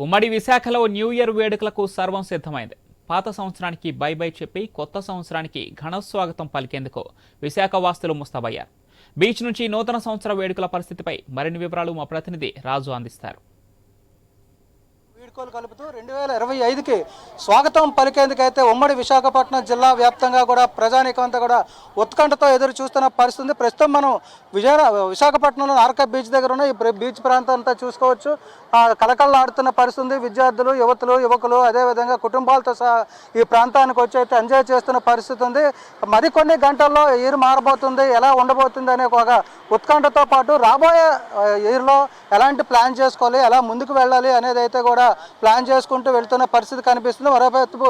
ఉమ్మడి విశాఖలో new year వేడుకలకు సర్వం సిద్ధమైంది. పాత సంవత్సరానికి బై బై చెప్పి కొత్త సంవత్సరానికి ఘనస్వాగతం పలికేందుకు విశాఖ వాస్తులు ముస్తాబయ్యారు. బీచ్ నుంచి నూతన సంవత్సర వేడుకల పరిస్థితిపై మరిన్ని వివరాలు మా ప్రతినిధి రాజు అందిస్తారు. వీడ్కోలు కలుపుతూ రెండు వేల ఇరవై ఐదుకి స్వాగతం పలికేందుకైతే ఉమ్మడి విశాఖపట్నం జిల్లా వ్యాప్తంగా కూడా ప్రజానీకం అంతా కూడా ఉత్కంఠతో ఎదురు చూస్తున్న పరిస్థితి ఉంది. ప్రస్తుతం మనం విజయ విశాఖపట్నంలో నారక బీచ్ దగ్గర ఉన్న ఈ బీచ్ ప్రాంతం అంతా చూసుకోవచ్చు. కలకళలాడుతున్న పరిస్థితి ఉంది. విద్యార్థులు యువతులు యువకులు అదేవిధంగా కుటుంబాలతో సహా ఈ ప్రాంతానికి వచ్చి అయితే ఎంజాయ్ చేస్తున్న పరిస్థితి ఉంది. మరికొన్ని గంటల్లో ఈరు మారబోతుంది ఎలా ఉండబోతుంది అనే ఒక ఉత్కంఠతో పాటు రాబోయే ఏరులో ఎలాంటి ప్లాన్ చేసుకోవాలి ఎలా ముందుకు వెళ్ళాలి అనేది అయితే కూడా ప్లాన్ చేసుకుంటూ వెళ్తున్న పరిస్థితి కనిపిస్తుంది. మరోవైపు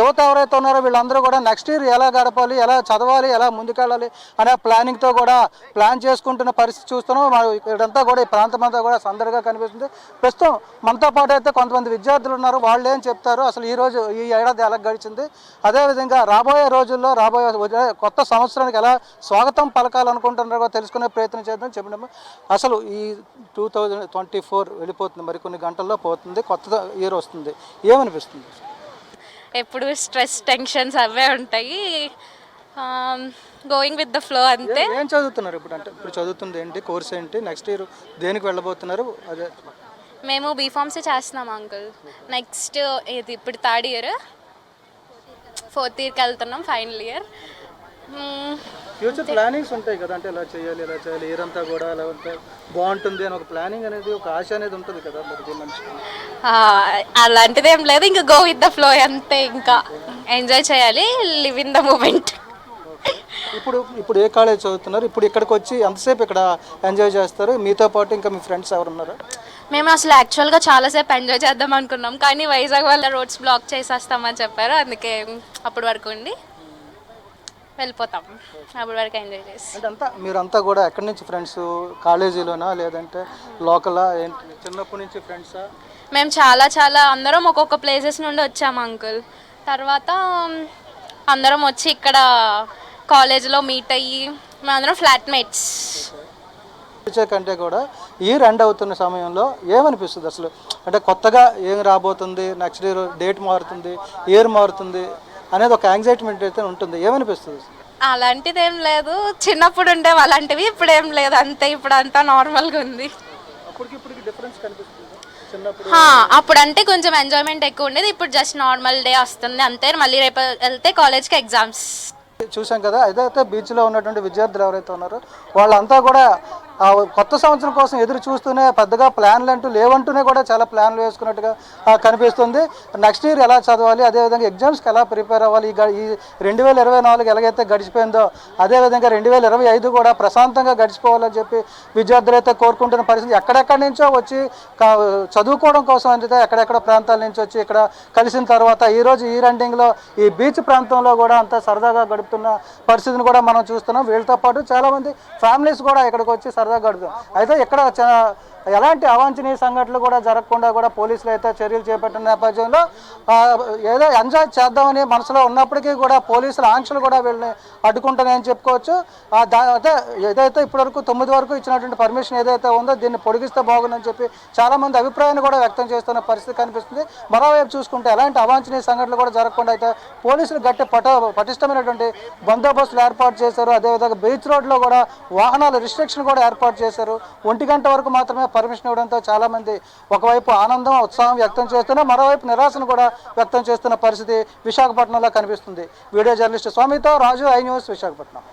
యువత ఎవరైతే ఉన్నారో వీళ్ళందరూ కూడా నెక్స్ట్ ఇయర్ ఎలా గడపాలి ఎలా చదవాలి ఎలా ముందుకెళ్ళాలి అనే ప్లానింగ్తో కూడా ప్లాన్ చేసుకుంటున్న పరిస్థితి చూస్తున్నాం. మా ఇక్కడంతా కూడా ఈ ప్రాంతం అంతా కూడా సందడిగా కనిపిస్తుంది. ప్రస్తుతం మనతో పాటు అయితే కొంతమంది విద్యార్థులు ఉన్నారు. వాళ్ళు ఏం చెప్తారు? అసలు ఈ రోజు ఈ ఏడాది ఎలా గడిచింది? అదేవిధంగా రాబోయే రోజుల్లో రాబోయే కొత్త సంవత్సరానికి ఎలా స్వాగతం పలకాలనుకుంటున్నారో తెలుసుకునే ప్రయత్నం చేద్దాం. చెప్పినాము అసలు ఈ టూ థౌజండ్ ట్వంటీ ఫోర్ వెళ్ళిపోతుంది. మరికొన్ని గంటల్లో పోతుంది. కొత్త ఇయర్ వస్తుంది. ఏమనిపిస్తుంది? ఎప్పుడు స్ట్రెస్ టెన్షన్స్ అవే ఉంటాయి. గోయింగ్ విత్ ద ఫ్లో అంతే. ఏ- చదువుతున్నారు ఇప్పుడు? అంటే ఇప్పుడు చదువుతుంది ఏంటి? కోర్స్ ఏంటి? నెక్స్ట్ ఇయర్ దేనికి వెళ్ళబోతున్నారు? అదే. మేము బీఫామ్సీ చేస్తున్నాం అంకుల్ నెక్స్ట్ ఇది ఇప్పుడు థర్డ్ ఇయర్ ఫోర్త్ ఇయర్కి వెళ్తున్నాం ఫైనల్ ఇయర్ ఫ్యూచర్ ప్లానింగ్స్ ఉంటాయి కదా అంటే ఇలా చేయాలి ఇలా చేయాలి అంతా కూడా ఇలా ఉంటే బాగుంటుంది అని ఒక ప్లానింగ్ అనేది ఒక ఆశ అనేది ఉంటుంది కదా ప్రతి మనిషికి అలాంటిది ఏం లేదు ఇంకా గో విత్ ద ఫ్లో అంతే ఇంకా. ఎంజాయ్ చేయాలి లివ్ ఇన్ ద మూమెంట్ ఇప్పుడు ఇప్పుడు ఏ కాలేజ్ చదువుతున్నారు? ఇప్పుడు ఇక్కడికి వచ్చి ఎంతసేపు ఇక్కడ ఎంజాయ్ చేస్తారు? మీతో పాటు ఇంకా మీ ఫ్రెండ్స్ ఎవరు ఉన్నారా? మేము అసలు యాక్చువల్గా చాలాసేపు ఎంజాయ్ చేద్దాం అనుకున్నాం కానీ వైజాగ్ వల్ల రోడ్స్ బ్లాక్ చేసేస్తామని చెప్పారు అందుకే అప్పటి వరకు ఉండి వెళ్ళిపోతాం. అప్పటి వరకు ఎంజాయ్ చేసి. అంటే అంతా మీరంతా కూడా ఎక్కడి నుంచి ఫ్రెండ్స్ కాలేజీలోనా లేదంటే లోకలా? ఏంటి చిన్నప్పటి నుంచి ఫ్రెండ్సా మేము చాలా చాలా అందరం ఒక్కొక్క ప్లేసెస్ నుండి వచ్చాము అంకుల్ తర్వాత అందరం వచ్చి ఇక్కడ కాలేజ్లో మీట్ అయ్యి మేమందరం ఫ్లాట్మేట్స్ ఫ్యూచర్ కంటే కూడా ఇయర్ ఎండ్ అవుతున్న సమయంలో ఏమనిపిస్తుంది అసలు? అంటే కొత్తగా ఏం రాబోతుంది? నెక్స్ట్ ఇయర్ డేట్ మారుతుంది ఇయర్ మారుతుంది అనేది ఒక యాంగ్జైటీమెంట్ అయితే ఉంటుంది. ఏమనిపిస్తుంది? అలాంటిది ఏం లేదు. చిన్నప్పుడు ఉండేవి అలాంటివి ఇప్పుడు ఏం లేదు. అంతే ఇప్పుడు అంతా నార్మల్గా ఉంది. అప్పటికి ఇప్పటికి డిఫరెన్స్ కనిపిస్తుంది? చిన్నప్పుడు హా, అప్పుడు అంటే కొంచెం ఎంజాయ్మెంట్ ఎక్కువ ఉండేది. ఇప్పుడు జస్ట్ నార్మల్ డే వస్తుంది. అంతే మళ్ళీ రేపు వెళ్తే కాలేజ్కి ఎగ్జామ్స్ చూసాం కదా ఏదైతే బీచ్లో ఉన్నటువంటి విద్యార్థులు ఎవరైతే ఉన్నారో వాళ్ళంతా కూడా కొత్త సంవత్సరం కోసం ఎదురు చూస్తూనే పెద్దగా ప్లాన్లు అంటూ లేవంటూనే కూడా చాలా ప్లాన్లు వేసుకున్నట్టుగా కనిపిస్తుంది. నెక్స్ట్ ఇయర్ ఎలా చదవాలి? అదేవిధంగా ఎగ్జామ్స్కి ఎలా ప్రిపేర్ అవ్వాలి? ఈ రెండు వేల ఇరవై నాలుగు ఎలాగైతే గడిచిపోయిందో అదేవిధంగా రెండు వేల ఇరవై ఐదు కూడా ప్రశాంతంగా గడిచిపోవాలని చెప్పి విద్యార్థులు అయితే కోరుకుంటున్న పరిస్థితి ఎక్కడెక్కడి నుంచో వచ్చి చదువుకోవడం కోసం అంటే ఎక్కడెక్కడ ప్రాంతాల నుంచి వచ్చి ఇక్కడ కలిసిన తర్వాత ఈ రోజు ఈ రెండింగ్లో ఈ బీచ్ ప్రాంతంలో కూడా అంతా సరదాగా గడుపుతున్న పరిస్థితిని కూడా మనం చూస్తున్నాం. వీళ్ళతో పాటు చాలామంది ఫ్యామిలీస్ కూడా ఇక్కడికి వచ్చి సరదాగా గడుపుతాం అయితే ఇక్కడ ఎలాంటి అవాంఛనీయ సంఘటనలు కూడా జరగకుండా కూడా పోలీసులు అయితే చర్యలు చేపట్టిన నేపథ్యంలో ఏదో ఎంజాయ్ చేద్దామని మనసులో ఉన్నప్పటికీ కూడా పోలీసుల ఆంక్షలు కూడా వీళ్ళని అడ్డుకుంటాయని చెప్పుకోవచ్చు. ఆ, అయితే ఏదైతే ఇప్పటివరకు తొమ్మిది వరకు ఇచ్చినటువంటి పర్మిషన్ ఏదైతే ఉందో దీన్ని పొడిగిస్తే బాగుందని చెప్పి చాలామంది అభిప్రాయాన్ని కూడా వ్యక్తం చేస్తున్న పరిస్థితి కనిపిస్తుంది. మరోవైపు చూసుకుంటే ఎలాంటి అవాంఛనీయ సంఘటనలు కూడా జరగకుండా అయితే పోలీసులు గట్టి పట పటిష్టమైనటువంటి బందోబస్తులు ఏర్పాటు చేశారు. అదేవిధంగా బీచ్ రోడ్లో కూడా వాహనాల రిస్ట్రిక్షన్ కూడా ఏర్పాటు చేశారు. ఒంటి గంట వరకు మాత్రమే పర్మిషన్ ఇవ్వడంతో చాలామంది ఒకవైపు ఆనందం ఉత్సాహం వ్యక్తం చేస్తున్నా మరోవైపు నిరాశను కూడా వ్యక్తం చేస్తున్న పరిస్థితి విశాఖపట్నంలో కనిపిస్తుంది. వీడియో జర్నలిస్ట్ స్వామితో రాజు ఐ న్యూస్ విశాఖపట్నం.